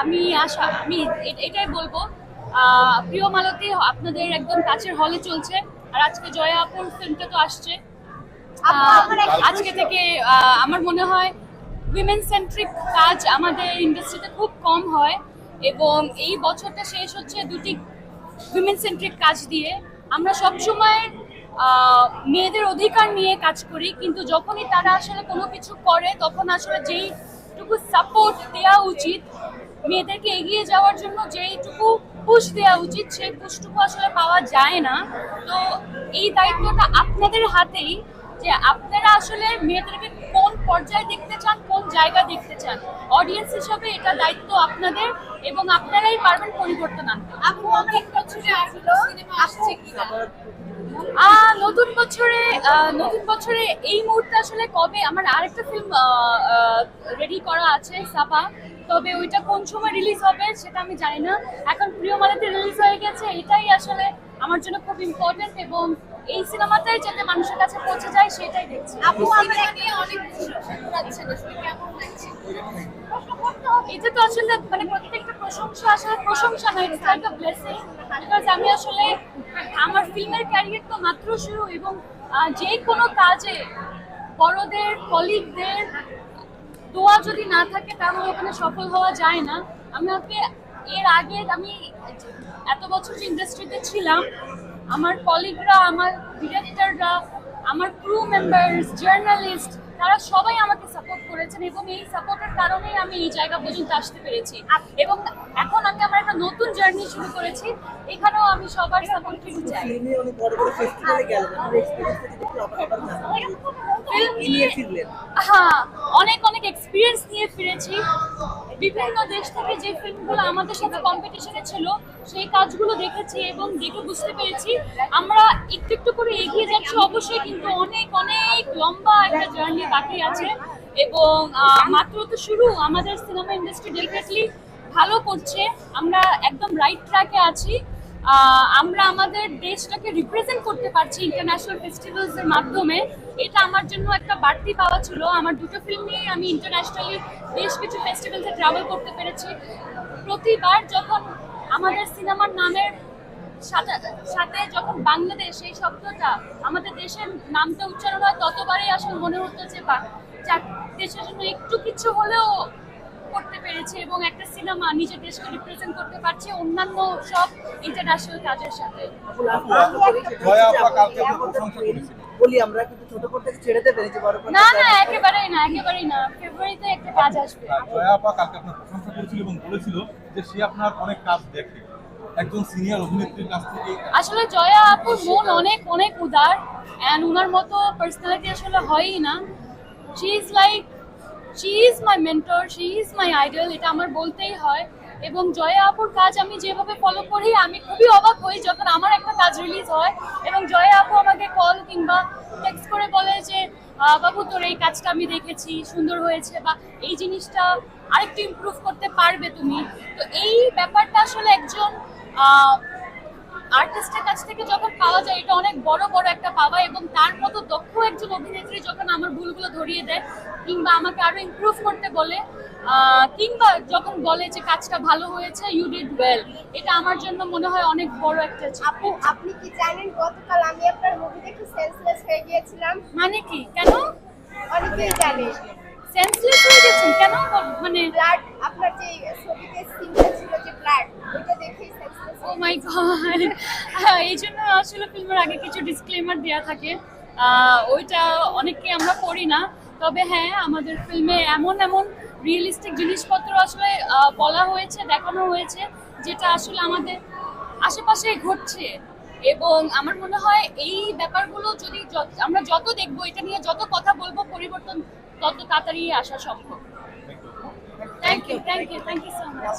আমি আশা আমি এটাই বলব। প্রিয় মালতী আপনাদের একদম কাছের হলে চলছে। আর আজকে জয়া আপুর ফিল্মটা তো আসছে। আজকে থেকে আমার মনে হয় উইমেন সেন্ট্রিক কাজ আমাদের ইন্ডাস্ট্রিতে খুব কম হয়। এবং এই বছরটা শেষ হচ্ছে দুটি উইমেন সেন্ট্রিক কাজ দিয়ে। আমরা সবসময় আহ, মেয়েদের অধিকার নিয়ে কাজ করি কিন্তু যখনই তারা আসলে কোনো কিছু করে তখন আসলে যেইটুকু সাপোর্ট দেওয়া উচিত, মেয়েদেরকে এগিয়ে যাওয়ার জন্য যেইটুকু পুশ দেওয়া উচিত, সেই পুশটুকু আসলে পাওয়া যায় না। তো এই দায়িত্বটা আপনাদের হাতেই যে আপনারা আসলে মেয়েদেরকে কোন পর্যায়ে দেখতে চান, কোন জায়গা দেখতে চান। অডিয়েন্স হিসাবে এটা দায়িত্ব আপনাদের এবং আপনারাই পারবেন পরিবর্তন আনতে। আপু, অনেক বছরে আসলো, আসছে কিনা? নতুন বছরে নতুন বছরে এই মুহূর্তে আসলে কবে আমার আরেকটা ফিল্ম রেডি করা আছে সাপা। তবে ওইটা কোন সময় রিলিজ হবে সেটা আমি জানি না। এখন প্রিয় মালাতে রিলিজ হয়ে গেছে এটাই আসলে আমার জন্য খুব ইম্পর্টেন্ট এবং এই সিনেমাটাই যাতে মানুষের কাছে পৌঁছে যায় সেটাই দেখছি। আপু আমরা নিয়ে অনেক কেমন লাগছে এটা তো আসলে মানে প্রত্যেকটা প্রশংসা আসলে প্রশংসা নয় লাইক আ ব্লেসিং বিকজ আমি আসলে আমার ফিল্মের ক্যারিয়ার তো মাত্র শুরু এবং যে কোনো কাজে বড়দের, কলিগদের দোয়া যদি না থাকে তাহলে ওখানে সফল হওয়া যায় না। আমি ওকে এর আগে আমি এত বছর যে ইন্ডাস্ট্রিতে ছিলাম, আমার কলিগরা, আমার ডিরেক্টররা আমার ক্রু মেম্বার্স জার্নালিস্ট তারা সবাই আমাকে সাপোর্ট করেছেন এবং এই সাপোর্টের কারণেই আমি এই জায়গা পর্যন্ত আসতে পেরেছি। এবং এখন আমি আমার একটা নতুন জার্নি শুরু করেছি। এখানেও আমি সবার সাপোর্ট চাই। নিয়ে ফিরলেন। হ্যাঁ অনেক অনেক এক্সপিরিয়েন্স নিয়ে ফিরেছি। বিভিন্ন দেশ থেকে যে ফিল্মগুলো আমাদের সাথে কম্পিটিশনে ছিল সেই কাজগুলো দেখেছি এবং দেখে বুঝতে পেরেছি। আমরা একটু একটু করে এগিয়ে যাচ্ছি। অবশ্যই কিন্তু অনেক অনেক লম্বা একটা জার্নি বাকি আছে। এবং মাত্র তো শুরু, আমাদের সিনেমা ইন্ডাস্ট্রি ডেফিনেটলি ভালো করছে। আমরা একদম রাইট ট্র্যাকে আছি। আমরা আমাদের দেশটাকে রিপ্রেজেন্ট করতে পারছি ইন্টারন্যাশনাল ফেস্টিভ্যালসের মাধ্যমে। এটা আমার জন্য একটা বাড়তি পাওয়া ছিল। আমার দুটো ফিল্ম নিয়ে আমি ইন্টারন্যাশনালি বেশ কিছু ফেস্টিভ্যালসে ট্রাভেল করতে পেরেছি। প্রতিবার যখন আমাদের সিনেমার নামের সাথে যখন বাংলাদেশ, এই শব্দটা আমাদের দেশের নামটা উচ্চারণ হয়, ততবারই আসলে মনে হতো যে দেশের জন্য একটু কিছু হলেও করতে পেরেছি এবং একটা সিনেমা নিজের দেশকে রিপ্রেজেন্ট করতে পারছি অন্যান্য সব ইন্টারন্যাশনাল কাজের সাথে। বলি আমরা কিন্তু ছোট করতে পেরেছি বড় না না একেবারেই না একেবারেই না। ফেব্রুয়ারিতে একটা কাজ আসবে। জয়া আপা কালকে আপনার প্রশংসা করেছিল এবং বলেছিল যে সে আপনার অনেক কাজ দেখে। একজন সিনিয়র অভিনেত্রীর কাছ থেকে আসলে জয়া আপুর মন অনেক অনেক উদার অ্যান্ড উনার মতো পার্সোনালিটি আসলে হয়ই না। She is like she is my mentor she is my idol এটা আমার বলতেই হয়। এবং জয়া আপুর কাজ আমি যেভাবে ফলো করি, আমি খুবই অবাক হই যখন আমার একটা কাজ রিলিজ হয়। এবং জয়া আপু আমাকে কল কিংবা টেক্সট করে বলে যে বাবু তোর এই কাজটা আমি দেখেছি, সুন্দর হয়েছে বা এই জিনিসটা আরেকটু ইমপ্রুভ করতে পারবে তুমি। তো এই ব্যাপারটা আসলে একজন আর্টিস্টের কাছ থেকে যখন পাওয়া যায় এটা অনেক বড় বড় একটা পাওয়া এবং তার মতো দক্ষ একজন অভিনেত্রী যখন আমার ভুলগুলো ধরিয়ে দেয় কিংবা আমাকে আরও ইমপ্রুভ করতে বলে কিংবা যখন বলে যে কাজটা ভালো হয়েছে ইউ ডিড ওয়েল এটা আমার জন্য মনে হয় অনেক বড় একটা আপু আপনি কি জানেন গতকাল আমি আপনার মুভি দেখে সেন্সলেস হয়ে গিয়েছিলাম? মানে কি? কেন? অনেকেই জানে। সেন্সলেস হয়ে গেছেন? কেন? মানে ব্লাড আপনার যে ছবিতে সিনটা ছিল যে ব্লাড ওইটা দেখেই ও মাই গড এই জন্য আসলে ফিল্মের আগে কিছু ডিসক্লেমার দেওয়া থাকে। ওইটা অনেকে আমরা করি না। তবে হ্যাঁ আমাদের ফিল্মে এমন এমন রিয়েলিস্টিক জিনিসপত্র আসলে বলা হয়েছে দেখানো হয়েছে যেটা আসলে আমাদের আশেপাশে ঘটছে। এবং আমার মনে হয় এই ব্যাপারগুলো যদি আমরা যত দেখব এটা নিয়ে যত কথা বলব পরিবর্তন তত তাড়াতাড়ি আসা সম্ভব। Thank you thank you thank you so much